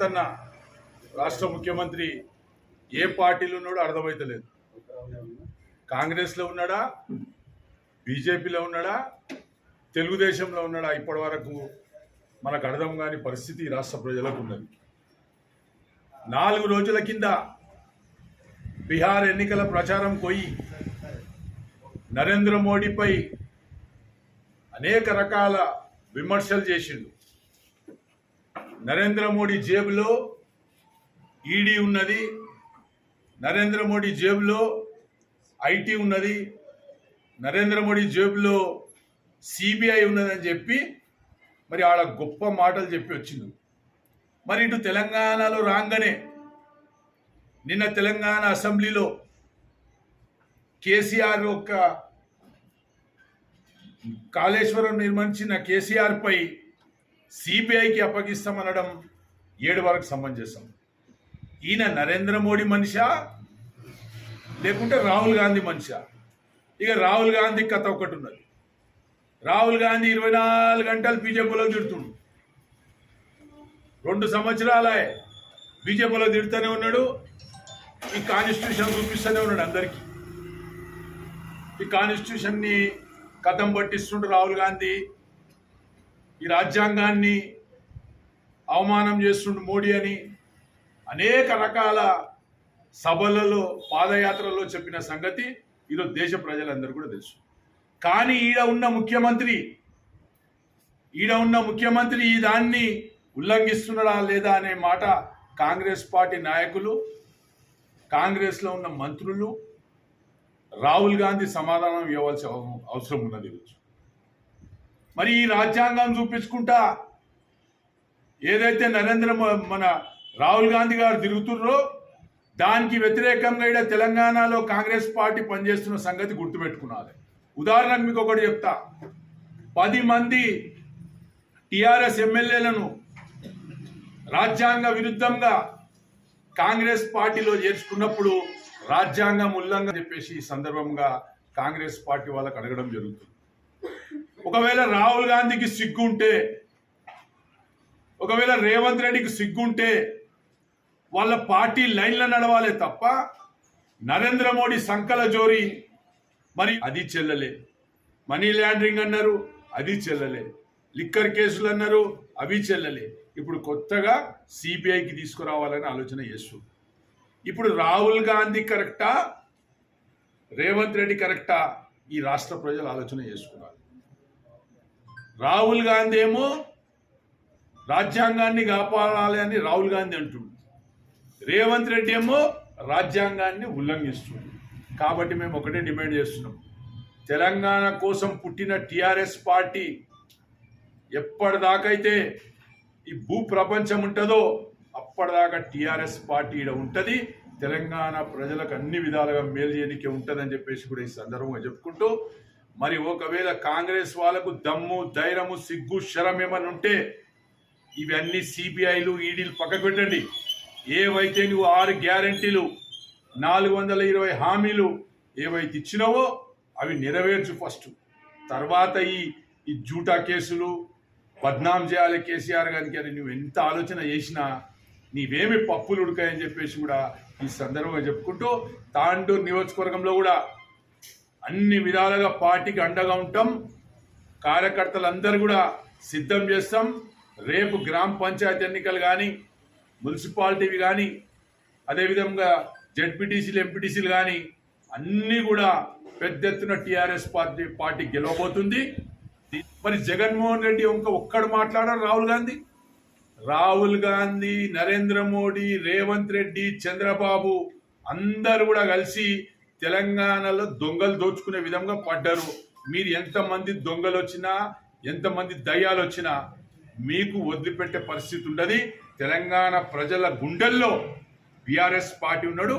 అంతన్న రాష్ట్ర ముఖ్యమంత్రి ఏ పార్టీలో ఉన్నాడో అర్థమవుతలేదు కాంగ్రెస్లో ఉన్నాడా? బీజేపీలో ఉన్నాడా? తెలుగుదేశంలో ఉన్నాడా? ఇప్పటి వరకు మనకు అర్థం కాని పరిస్థితి రాష్ట్ర ప్రజలకు ఉన్నది. నాలుగు రోజుల కింద బీహార్ ఎన్నికల ప్రచారం పోయి నరేంద్ర మోడీపై అనేక రకాల విమర్శలు చేసిండు. నరేంద్ర మోడీ జేబులో ఈడీ ఉన్నది నరేంద్ర మోడీ జేబులో ఐటీ ఉన్నది నరేంద్ర మోడీ జేబులో సిబిఐ ఉన్నదని చెప్పి మరి ఆడ గొప్ప మాటలు చెప్పి వచ్చింది మరి ఇటు తెలంగాణలో రాగానే నిన్న తెలంగాణ అసెంబ్లీలో కేసీఆర్ యొక్క కాళేశ్వరం నిర్మించిన కేసీఆర్పై సిబిఐకి అప్పగిస్తామనడం ఏడు వరకు సమంజసం ఈయన నరేంద్ర మోడీ మనిషా? లేకుంటే రాహుల్ గాంధీ మనిషా? ఇక రాహుల్ గాంధీ కథ ఒకటి ఉన్నది. రాహుల్ గాంధీ ఇరవై నాలుగు గంటలు బీజేపీలో తిడుతుండు. రెండు సంవత్సరాలే బీజేపీలో తిడుతూనే ఉన్నాడు. ఈ కాన్స్టిట్యూషన్ చూపిస్తూనే ఉన్నాడు అందరికీ. ఈ కాన్స్టిట్యూషన్ని కథం పట్టిస్తుండు రాహుల్ గాంధీ. ఈ రాజ్యాంగాన్ని అవమానం చేస్తుండు మోడీ అని అనేక రకాల సభలలో పాదయాత్రలో చెప్పిన సంగతి ఈరోజు దేశ ప్రజలందరూ కూడా తెలుసు. కానీ ఈడ ఉన్న ముఖ్యమంత్రి ఈడ ఉన్న ముఖ్యమంత్రి ఈ దాన్ని ఉల్లంఘిస్తున్నాడా లేదా అనే మాట కాంగ్రెస్ పార్టీ నాయకులు కాంగ్రెస్లో ఉన్న మంత్రులు రాహుల్ గాంధీ సమాధానం ఇవ్వవలసిన అవసరం ఉన్నది ఈరోజు. మరి ఈ రాజ్యాంగం చూపించుకుంటా ఏదైతే నరేంద్ర మన రాహుల్ గాంధీ గారు తిరుగుతుర్రో దానికి వ్యతిరేకంగా ఇక్కడ తెలంగాణలో కాంగ్రెస్ పార్టీ పనిచేస్తున్న సంగతి గుర్తుపెట్టుకున్నది ఉదాహరణకు మీకు ఒకటి చెప్తా. పది మంది టిఆర్ఎస్ ఎమ్మెల్యేలను రాజ్యాంగ విరుద్ధంగా కాంగ్రెస్ పార్టీలో చేర్చుకున్నప్పుడు రాజ్యాంగం ఉల్లంఘన చెప్పేసి ఈ సందర్భంగా కాంగ్రెస్ పార్టీ వాళ్ళకి అడగడం జరుగుతుంది. ఒకవేళ రాహుల్ గాంధీకి సిగ్గుంటే ఒకవేళ రేవంత్ రెడ్డికి సిగ్గుంటే వాళ్ళ పార్టీ లైన్లో నడవాలే తప్ప నరేంద్ర మోడీ సంకల జోరి మరి అది చెల్లలే. మనీ లాండరింగ్ అన్నారు అది చెల్లలే. లిక్కర్ కేసులు అన్నారు అవి చెల్లలే. ఇప్పుడు కొత్తగా సిబిఐకి తీసుకురావాలని ఆలోచన చేస్తు. ఇప్పుడు రాహుల్ గాంధీ కరెక్టా? రేవంత్ రెడ్డి కరెక్టా? ఈ రాష్ట్ర ప్రజలు ఆలోచన చేసుకున్నారు. రాహుల్ గాంధీ ఏమో రాజ్యాంగాన్ని కాపాడాలి అని రాహుల్ గాంధీ అంటుండు. రేవంత్ రెడ్డి ఏమో రాజ్యాంగాన్ని ఉల్లంఘిస్తుంది కాబట్టి మేము ఒకటే డిమాండ్ చేస్తున్నాం. తెలంగాణ కోసం పుట్టిన టిఆర్ఎస్ పార్టీ ఎప్పటిదాకైతే ఈ భూ ప్రపంచం ఉంటుందో అప్పటిదాకా టిఆర్ఎస్ పార్టీ ఈడ ఉంటుంది. తెలంగాణ ప్రజలకు అన్ని విధాలుగా మేలు చేయనికే ఉంటుందని చెప్పేసి కూడా ఈ సందర్భంగా చెప్పుకుంటూ మరి ఒకవేళ కాంగ్రెస్ వాళ్ళకు దమ్ము ధైర్యము సిగ్గు శరం ఏమని ఉంటే ఇవన్నీ సిబిఐలు ఈడీలు పక్కకు పెట్టండి. ఏవైతే నువ్వు ఆరు గ్యారంటీలు నాలుగు వందల ఇరవై హామీలు ఏవైతే ఇచ్చినావో అవి నెరవేర్చు ఫస్ట్. తర్వాత ఈ ఈ జూటా కేసులు బద్నాం చేయాలి కేసీఆర్ గారికి అని నువ్వు ఎంత ఆలోచన చేసినా నీవేమి పప్పులు ఉడకాయని చెప్పేసి కూడా ఈ సందర్భంగా చెప్పుకుంటూ తాండూరు నియోజకవర్గంలో కూడా అన్ని విధాలుగా పార్టీకి అండగా ఉంటాం. కార్యకర్తలందరూ కూడా సిద్ధం చేస్తాం. రేపు గ్రామ పంచాయతీ ఎన్నికలు కానీ మున్సిపాలిటీవి కానీ అదేవిధంగా జడ్పీటీసీలు ఎంపీటీసీలు కానీ అన్నీ కూడా పెద్ద ఎత్తున టీఆర్ఎస్ పార్టీ పార్టీ గెలవబోతుంది. మరి జగన్మోహన్ రెడ్డి ఇంకా ఒక్కడు మాట్లాడారు? రాహుల్ గాంధీ? రాహుల్ గాంధీ నరేంద్ర మోడీ రేవంత్ రెడ్డి చంద్రబాబు అందరు కూడా కలిసి తెలంగాణలో దొంగలు దోచుకునే విధంగా పడ్డారు. మీరు ఎంతమంది దొంగలు వచ్చినా ఎంతమంది దయ్యాలు వచ్చినా మీకు వదిలిపెట్టే పరిస్థితి ఉండదు. తెలంగాణ ప్రజల గుండెల్లో బీఆర్ఎస్ పార్టీ ఉన్నాడు.